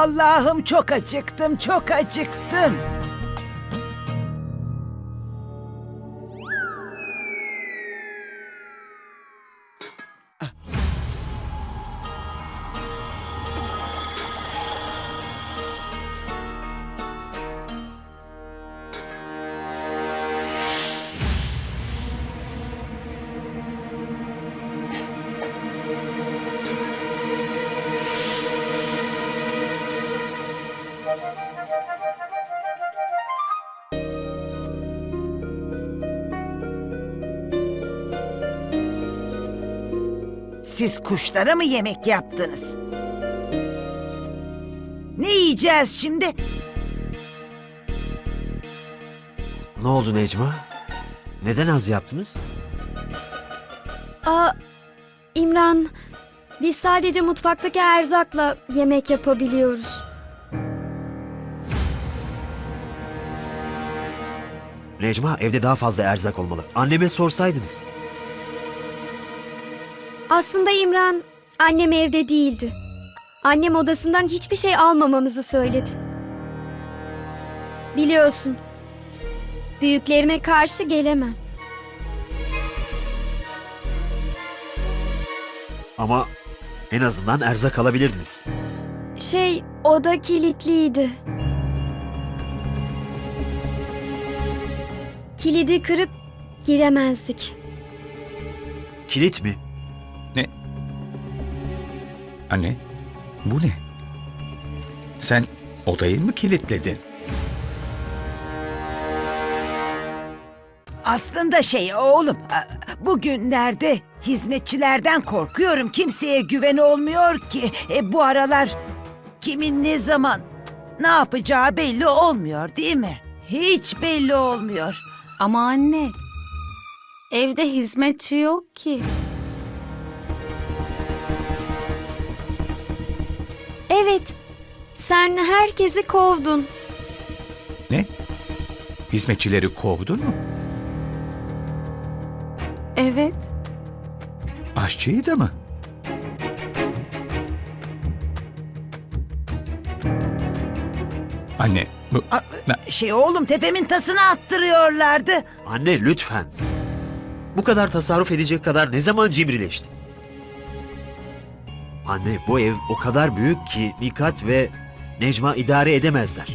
Allah'ım çok acıktım, çok acıktım. Siz kuşlara mı yemek yaptınız? Ne yiyeceğiz şimdi? Ne oldu Necma? Neden az yaptınız? Aa, İmran, biz sadece mutfaktaki erzakla yemek yapabiliyoruz. Necma evde daha fazla erzak olmalı. Anneme sorsaydınız. Aslında İmran, annem evde değildi. Annem odasından hiçbir şey almamamızı söyledi. Biliyorsun, büyüklerime karşı gelemem. Ama en azından erzak alabilirdiniz. Şey, oda kilitliydi. Kilidi kırıp giremezdik. Kilit mi? Ne? Anne, bu ne? Sen odayı mı kilitledin? Aslında şey oğlum, bugünlerde hizmetçilerden korkuyorum. Kimseye güven olmuyor ki. E, bu aralar kimin ne zaman ne yapacağı belli olmuyor değil mi? Hiç belli olmuyor. Ama anne, evde hizmetçi yok ki. Evet, sen herkesi kovdun. Ne? Hizmetçileri kovdun mu? Evet, Aşçıyı da mı? Anne, bu... A- Şey oğlum tepemin tasını attırıyorlardı. Anne lütfen. Bu kadar tasarruf edecek kadar ne zaman cimrileşti? Anne bu ev o kadar büyük ki Nikat ve Necma idare edemezler.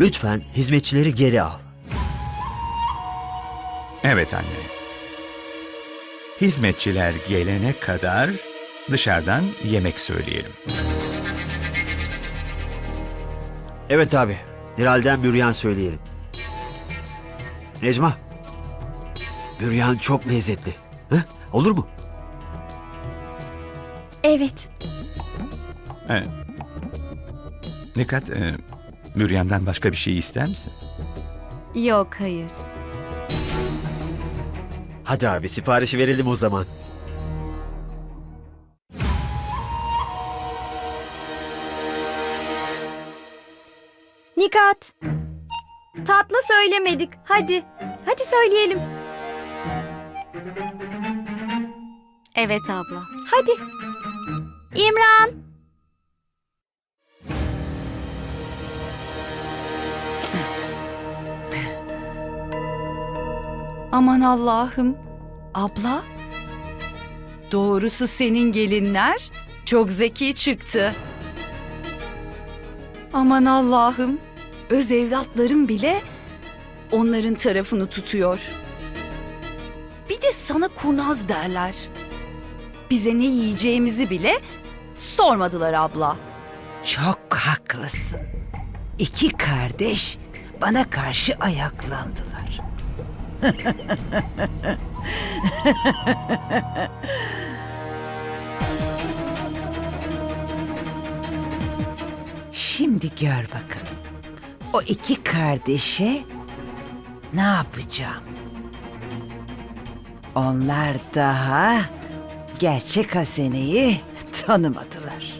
Lütfen hizmetçileri geri al. Evet anne. Hizmetçiler gelene kadar dışarıdan yemek söyleyelim. Evet abi. Hiral'den büryan söyleyelim. Necma. Büryan çok lezzetli. Hı? Olur mu? Evet, Ee, Dikkat, e, büryandan başka bir şey ister misin? yok hayır. Hadi abi siparişi verelim o zaman. Nikat. Tatlı söylemedik. Hadi. Hadi söyleyelim. Evet abla. Hadi. İmran. Aman Allah'ım. Abla. Doğrusu senin gelinler çok zeki çıktı. Aman Allah'ım. Öz evlatlarım bile onların tarafını tutuyor. Bir de sana kurnaz derler. Bize ne yiyeceğimizi bile sormadılar abla. Çok haklısın. İki kardeş bana karşı ayaklandılar. Şimdi gör bakalım. O iki kardeşe ne yapacağım? Onlar daha gerçek Hasene'yi tanımadılar.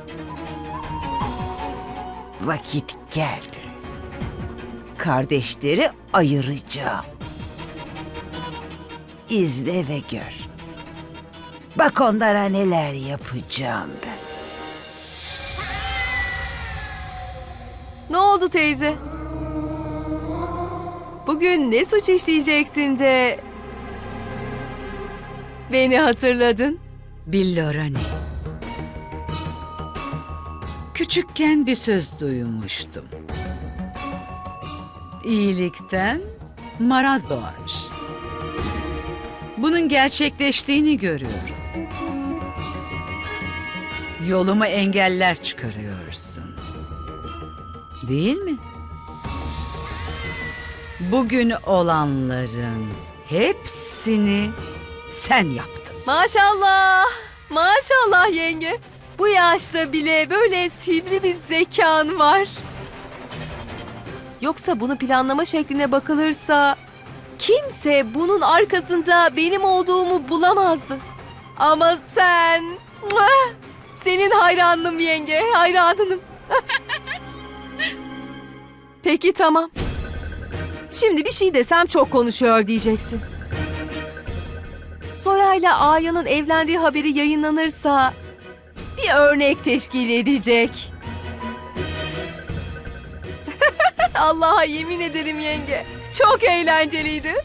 Vakit geldi. kardeşleri ayıracağım. İzle ve gör. Bak onlara neler yapacağım ben. Ne oldu teyze? Bugün ne suç işleyeceksin de beni hatırladın? Billorani. Küçükken bir söz duymuştum. İyilikten maraz doğarmış. Bunun gerçekleştiğini görüyorum. Yoluma engeller çıkarıyorsun. Değil mi? Bugün olanların hepsini sen yaptın. Maşallah. Maşallah yenge. Bu yaşta bile böyle sivri bir zekan var. Yoksa bunu planlama şekline bakılırsa kimse bunun arkasında benim olduğumu bulamazdı. Ama sen senin hayranım yenge, hayranınım. Peki tamam. Şimdi bir şey desem çok konuşuyor diyeceksin. Zoya ile Aya'nın evlendiği haberi yayınlanırsa bir örnek teşkil edecek. Allah'a yemin ederim yenge. Çok eğlenceliydi.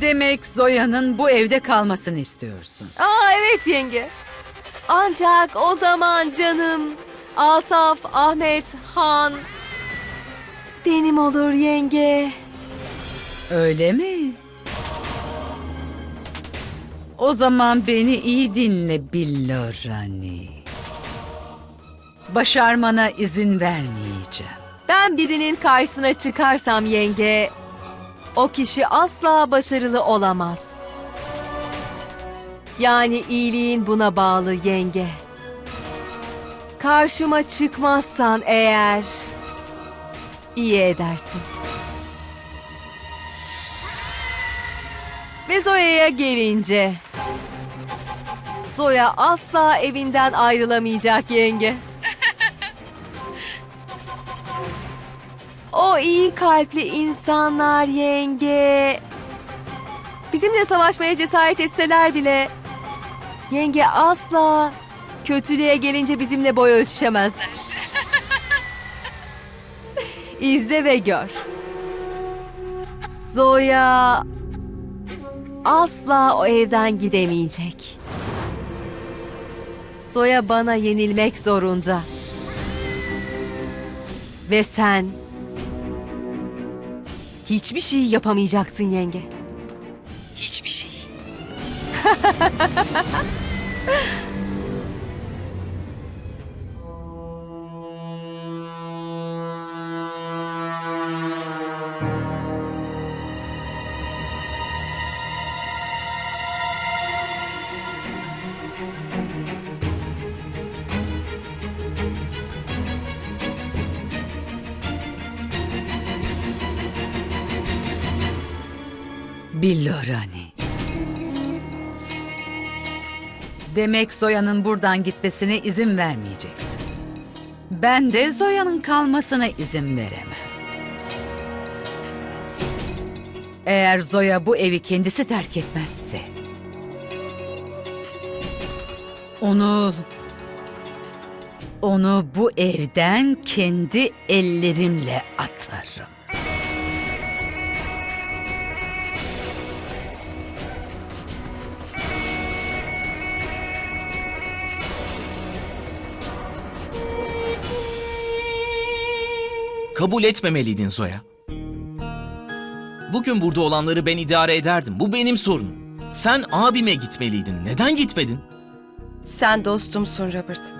Demek Zoya'nın bu evde kalmasını istiyorsun. Aa evet yenge. Ancak o zaman canım Asaf, Ahmet, Han benim olur yenge. Öyle mi? O zaman beni iyi dinle Billorani. Başarmana izin vermeyeceğim. Ben birinin karşısına çıkarsam yenge, o kişi asla başarılı olamaz. Yani iyiliğin buna bağlı yenge. Karşıma çıkmazsan eğer iyi edersin. Ve Zoya'ya gelince Zoya asla evinden ayrılamayacak yenge. O iyi kalpli insanlar yenge. Bizimle savaşmaya cesaret etseler bile yenge asla kötülüğe gelince bizimle boy ölçüşemezler. İzle ve gör. Zoya asla o evden gidemeyecek. Zoya bana yenilmek zorunda. Ve sen hiçbir şey yapamayacaksın yenge. Hiçbir şey. Billorani. Demek Zoya'nın buradan gitmesine izin vermeyeceksin. Ben de Zoya'nın kalmasına izin veremem. Eğer Zoya bu evi kendisi terk etmezse... Onu... Onu bu evden kendi ellerimle atarım. Kabul etmemeliydin Zoya. Bugün burada olanları ben idare ederdim. Bu benim sorunum. Sen abime gitmeliydin. Neden gitmedin? Sen dostumsun Robert.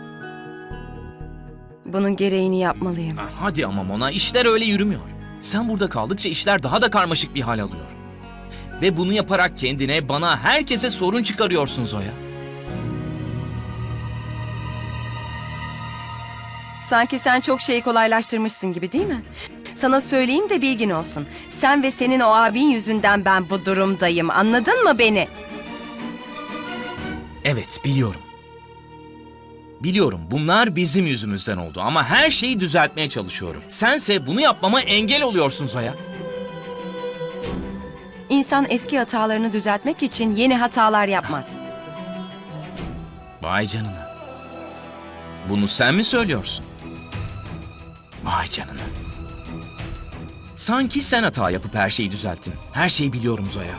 Bunun gereğini yapmalıyım. Hadi ama Mona, işler öyle yürümüyor. Sen burada kaldıkça işler daha da karmaşık bir hal alıyor. Ve bunu yaparak kendine, bana, herkese sorun çıkarıyorsun Zoya. Sanki sen çok şeyi kolaylaştırmışsın gibi değil mi? Sana söyleyeyim de bilgin olsun. Sen ve senin o abin yüzünden ben bu durumdayım. Anladın mı beni? Evet, biliyorum. Biliyorum bunlar bizim yüzümüzden oldu ama her şeyi düzeltmeye çalışıyorum. Sense bunu yapmama engel oluyorsun Zoya. İnsan eski hatalarını düzeltmek için yeni hatalar yapmaz. Vay canına. Bunu sen mi söylüyorsun? Vay canına. Sanki sen hata yapıp her şeyi düzelttin. Her şeyi biliyorum Zoya.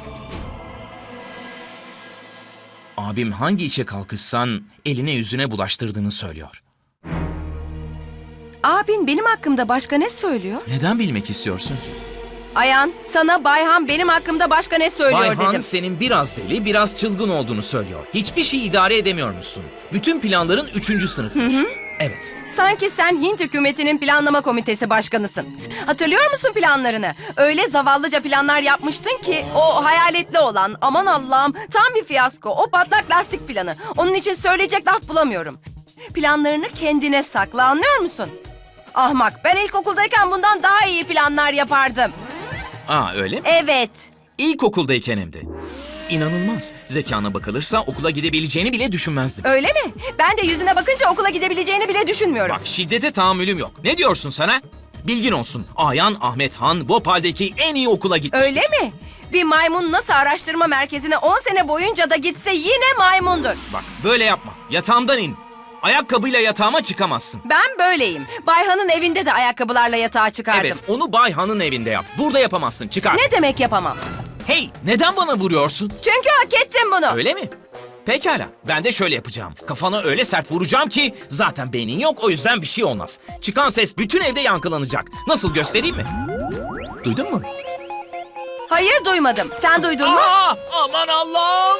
Abim hangi işe kalkışsan eline yüzüne bulaştırdığını söylüyor. Abin benim hakkımda başka ne söylüyor? Neden bilmek istiyorsun ki? Ayan, sana Bayhan benim hakkımda başka ne söylüyor Bayhan dedim. senin biraz deli, biraz çılgın olduğunu söylüyor. Hiçbir şey idare edemiyor musun? Bütün planların üçüncü sınıfmış. Evet. Sanki sen Hint hükümetinin planlama komitesi başkanısın. Hatırlıyor musun planlarını? Öyle zavallıca planlar yapmıştın ki o hayaletli olan aman Allah'ım tam bir fiyasko. O patlak lastik planı. Onun için söyleyecek laf bulamıyorum. Planlarını kendine sakla anlıyor musun? Ahmak ben ilkokuldayken bundan daha iyi planlar yapardım. Aa öyle mi? Evet. İlkokuldayken hem de. İnanılmaz. Zekana bakılırsa okula gidebileceğini bile düşünmezdim. Öyle mi? Ben de yüzüne bakınca okula gidebileceğini bile düşünmüyorum. Bak şiddete tahammülüm yok. Ne diyorsun sana? Bilgin olsun. Ayan Ahmet Han Bhopal'deki en iyi okula gitmişti. Öyle mi? Bir maymun nasıl araştırma merkezine 10 sene boyunca da gitse yine maymundur. Bak böyle yapma. Yatağımdan in. Ayakkabıyla yatağıma çıkamazsın. Ben böyleyim. Bayhan'ın evinde de ayakkabılarla yatağa çıkardım. Evet onu Bay Han'ın evinde yap. Burada yapamazsın. Çıkar. Ne demek yapamam? Hey neden bana vuruyorsun? Çünkü hak ettim bunu. Öyle mi? Pekala. Ben de şöyle yapacağım. Kafana öyle sert vuracağım ki zaten beynin yok o yüzden bir şey olmaz. Çıkan ses bütün evde yankılanacak. Nasıl göstereyim mi? Duydun mu? Hayır duymadım. Sen duydun mu? Aa, aman Allah'ım.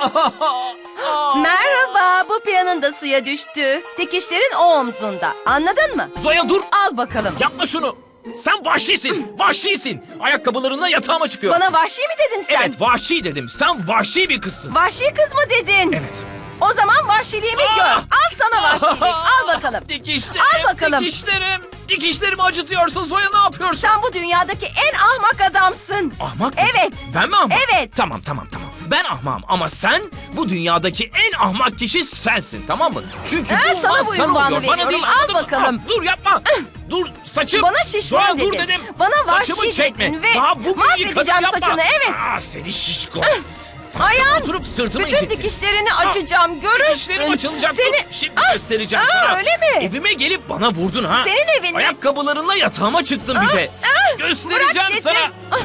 Merhaba. Bu planın da suya düştü. Dikişlerin o omzunda. Anladın mı? Zoya dur. Al bakalım. Yapma şunu. Sen vahşisin. Vahşisin. Ayakkabılarınla yatağıma çıkıyor. Bana vahşi mi dedin sen? Evet vahşi dedim. Sen vahşi bir kızsın. Vahşi kız mı dedin? Evet. O zaman vahşiliğimi Aa! gör. Al sana vahşilik. Al bakalım. Dikişlerim. Al bakalım. Dikişlerim. Dikişlerimi acıtıyorsun Zoya ne yapıyorsun? Sen bu dünyadaki en ahmak adamsın. Ahmak mı? Evet. Ben mi ahmak? Evet. Tamam tamam tamam. Ben ahmağım ama sen bu dünyadaki en ahmak kişi sensin tamam mı? Çünkü Ben bu sana bu sana ünvanı oluyor. Bana veriyorum. değil Al anladın mı? bakalım. Ah, dur yapma. dur saçım. Bana şişman Zoya, dur dedin. dedim. Bana Saçımı vahşi çekme. dedin ve Daha bugün mahvedeceğim yıkadım, yapma. saçını, evet. Aa, seni şişko. Ayağın. Oturup sırtımı Bütün incittin. dikişlerini Ah, açacağım. Görürsün. Dikişlerim açılacak. Seni... Dur, Şimdi Ah, göstereceğim ah, sana. öyle mi? Evime gelip bana vurdun ha. Senin evin mi? Ayakkabılarınla yatağıma çıktın bir de. ah, Göstereceğim bırak sana. dedim. Ah.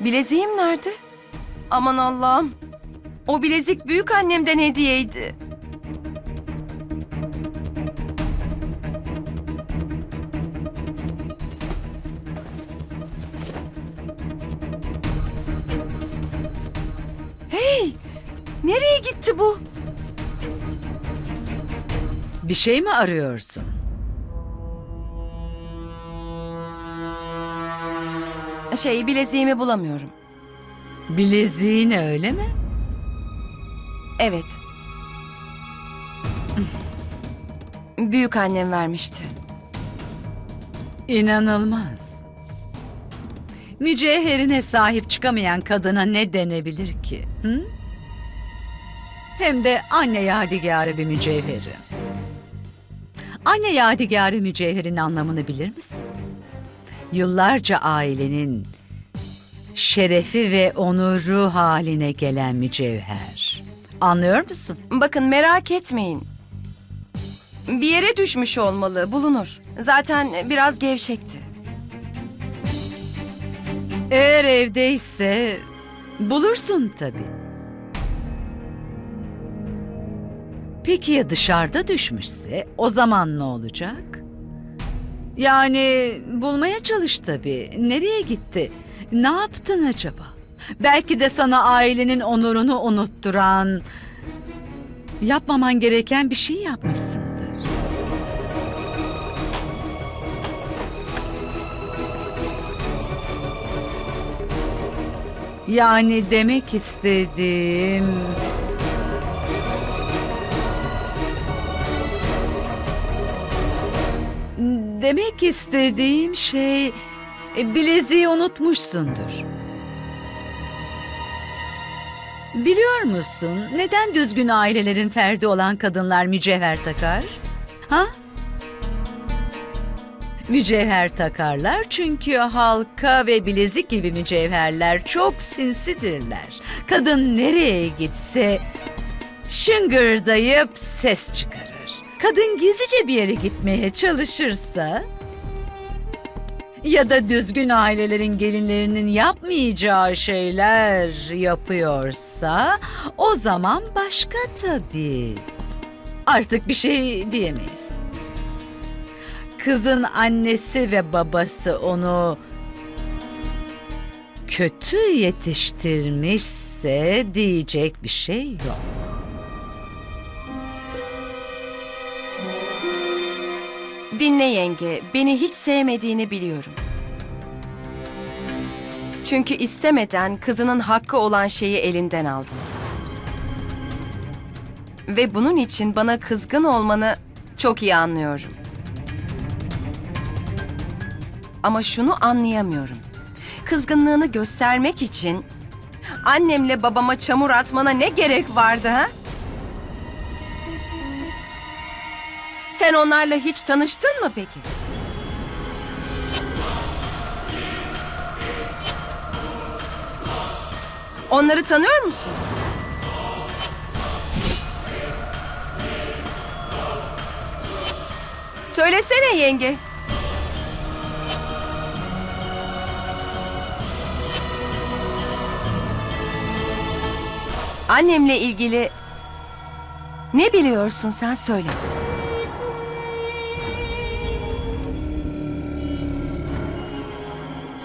Bileziğim nerede? Aman Allah'ım. O bilezik büyük annemden hediyeydi. Hey! Nereye gitti bu? Bir şey mi arıyorsun? Şey bileziğimi bulamıyorum. Bileziğin öyle mi? Evet. Büyük annem vermişti. İnanılmaz. Mücevherine sahip çıkamayan kadına ne denebilir ki? Hı? Hem de anne yadigarı bir mücevheri. Anne yadigarı mücevherin anlamını bilir misin? Yıllarca ailenin şerefi ve onuru haline gelen mücevher. Anlıyor musun? Bakın merak etmeyin. Bir yere düşmüş olmalı, bulunur. Zaten biraz gevşekti. Eğer evdeyse bulursun tabii. Peki ya dışarıda düşmüşse o zaman ne olacak? Yani bulmaya çalış tabii. Nereye gitti? Ne yaptın acaba? Belki de sana ailenin onurunu unutturan, yapmaman gereken bir şey yapmışsındır. Yani demek istediğim... Demek istediğim şey e, bileziği unutmuşsundur. Biliyor musun neden düzgün ailelerin ferdi olan kadınlar mücevher takar? Ha? Mücevher takarlar çünkü halka ve bilezik gibi mücevherler çok sinsidirler. Kadın nereye gitse şıngırdayıp ses çıkarır. Kadın gizlice bir yere gitmeye çalışırsa ya da düzgün ailelerin gelinlerinin yapmayacağı şeyler yapıyorsa o zaman başka tabii. Artık bir şey diyemeyiz. Kızın annesi ve babası onu kötü yetiştirmişse diyecek bir şey yok. Dinle yenge, beni hiç sevmediğini biliyorum. Çünkü istemeden kızının hakkı olan şeyi elinden aldın. Ve bunun için bana kızgın olmanı çok iyi anlıyorum. Ama şunu anlayamıyorum. Kızgınlığını göstermek için annemle babama çamur atmana ne gerek vardı ha? Sen onlarla hiç tanıştın mı peki? Onları tanıyor musun? Söylesene yenge. Annemle ilgili ne biliyorsun sen söyle.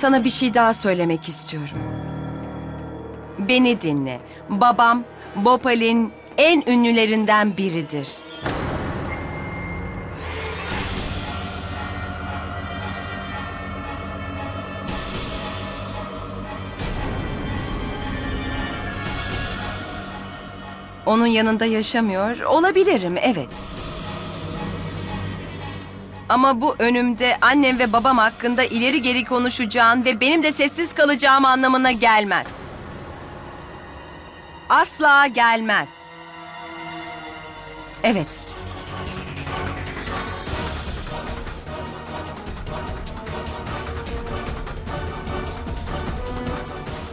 Sana bir şey daha söylemek istiyorum. Beni dinle. Babam Bopal'in en ünlülerinden biridir. Onun yanında yaşamıyor olabilirim, evet. Ama bu önümde annem ve babam hakkında ileri geri konuşacağın ve benim de sessiz kalacağım anlamına gelmez. Asla gelmez. Evet.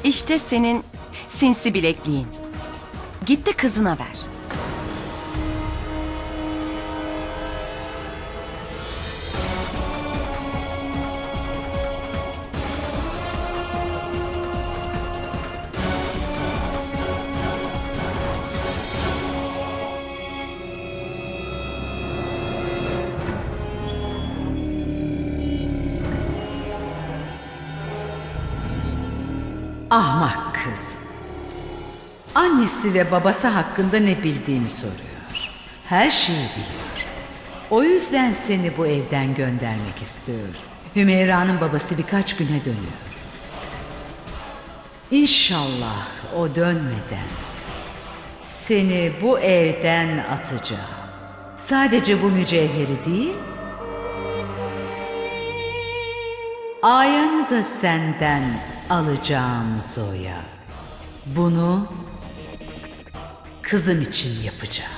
İşte senin sinsi bilekliğin. Git de kızına ver. Ahmak kız. Annesi ve babası hakkında ne bildiğimi soruyor. Her şeyi biliyor. O yüzden seni bu evden göndermek istiyor. Hümeyra'nın babası birkaç güne dönüyor. İnşallah o dönmeden seni bu evden atacağım. Sadece bu mücevheri değil, Ayanı da senden alacağım Zoya. Bunu kızım için yapacağım.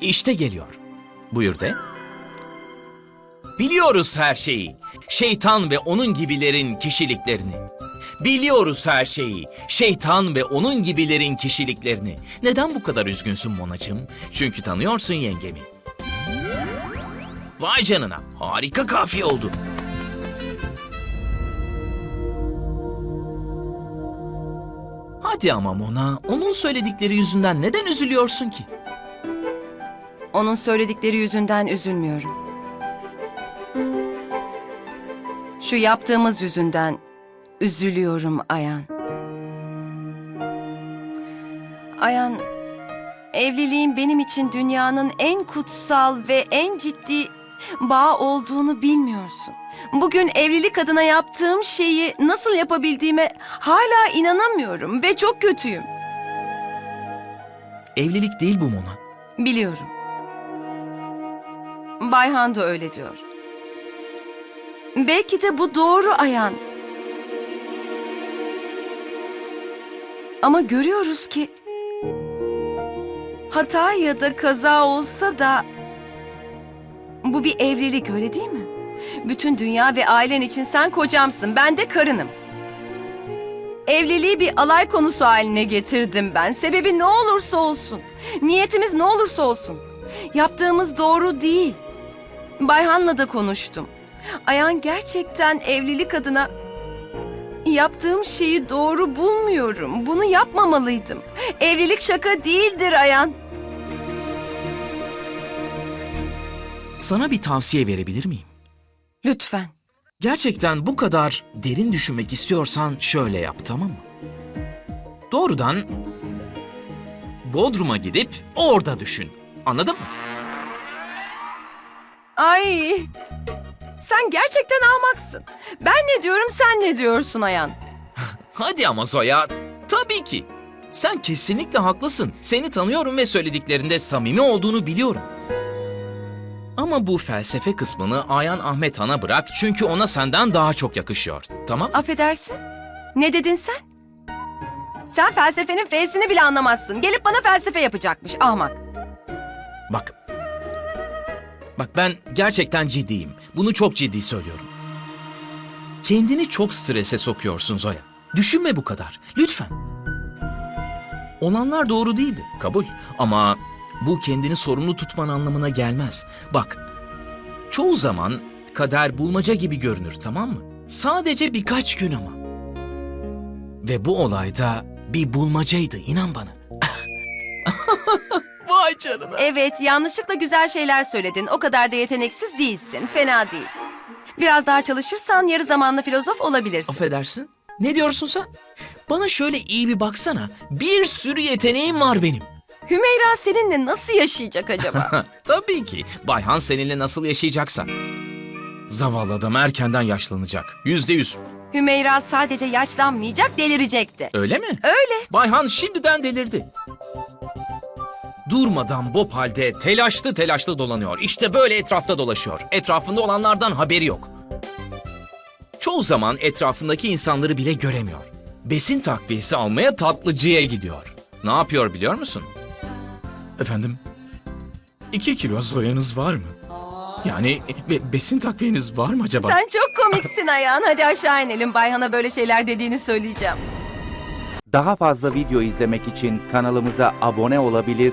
İşte geliyor. Buyur de. Biliyoruz her şeyi. Şeytan ve onun gibilerin kişiliklerini. Biliyoruz her şeyi. Şeytan ve onun gibilerin kişiliklerini. Neden bu kadar üzgünsün Monacığım? Çünkü tanıyorsun yengemi. Vay canına. Harika kafiye oldu. Hadi ama Mona, onun söyledikleri yüzünden neden üzülüyorsun ki? Onun söyledikleri yüzünden üzülmüyorum. Şu yaptığımız yüzünden üzülüyorum Ayan. Ayan, evliliğin benim için dünyanın en kutsal ve en ciddi Bağ olduğunu bilmiyorsun. Bugün evlilik adına yaptığım şeyi nasıl yapabildiğime hala inanamıyorum ve çok kötüyüm. Evlilik değil bu Mona. Biliyorum. Bayhan da öyle diyor. Belki de bu doğru Ayan. Ama görüyoruz ki hata ya da kaza olsa da bu bir evlilik öyle değil mi? Bütün dünya ve ailen için sen kocamsın, ben de karınım. Evliliği bir alay konusu haline getirdim ben. Sebebi ne olursa olsun. Niyetimiz ne olursa olsun. Yaptığımız doğru değil. Bayhan'la da konuştum. Ayan gerçekten evlilik adına yaptığım şeyi doğru bulmuyorum. Bunu yapmamalıydım. Evlilik şaka değildir Ayan. Sana bir tavsiye verebilir miyim? Lütfen. Gerçekten bu kadar derin düşünmek istiyorsan şöyle yap tamam mı? Doğrudan Bodrum'a gidip orada düşün. Anladın mı? Ay. Sen gerçekten ahmaksın. Ben ne diyorum sen ne diyorsun Ayan? Hadi ama Zoya. Tabii ki. Sen kesinlikle haklısın. Seni tanıyorum ve söylediklerinde samimi olduğunu biliyorum. Ama bu felsefe kısmını Ayan Ahmet Han'a bırak çünkü ona senden daha çok yakışıyor. Tamam? Affedersin. Ne dedin sen? Sen felsefenin F'sini bile anlamazsın. Gelip bana felsefe yapacakmış ahmak. Bak. Bak ben gerçekten ciddiyim. Bunu çok ciddi söylüyorum. Kendini çok strese sokuyorsun Zoya. Düşünme bu kadar. Lütfen. Olanlar doğru değildi. Kabul. Ama bu kendini sorumlu tutman anlamına gelmez. Bak. Çoğu zaman kader bulmaca gibi görünür tamam mı? Sadece birkaç gün ama. Ve bu olayda bir bulmacaydı inan bana. Vay canına. Evet, yanlışlıkla güzel şeyler söyledin. O kadar da yeteneksiz değilsin. Fena değil. Biraz daha çalışırsan yarı zamanlı filozof olabilirsin. Affedersin. Ne diyorsun sen? Bana şöyle iyi bir baksana. Bir sürü yeteneğim var benim. Hümeyra seninle nasıl yaşayacak acaba? Tabii ki. Bayhan seninle nasıl yaşayacaksa. Zavallı adam erkenden yaşlanacak. Yüzde yüz. Hümeyra sadece yaşlanmayacak, delirecekti. Öyle mi? Öyle. Bayhan şimdiden delirdi. Durmadan Bob halde telaşlı telaşlı dolanıyor. İşte böyle etrafta dolaşıyor. Etrafında olanlardan haberi yok. Çoğu zaman etrafındaki insanları bile göremiyor. Besin takviyesi almaya tatlıcıya gidiyor. Ne yapıyor biliyor musun? Efendim? İki kilo soyanız var mı? Yani be- besin takviyeniz var mı acaba? Sen çok komiksin Ayhan. Hadi aşağı inelim. Bayhan'a böyle şeyler dediğini söyleyeceğim. Daha fazla video izlemek için kanalımıza abone olabilir,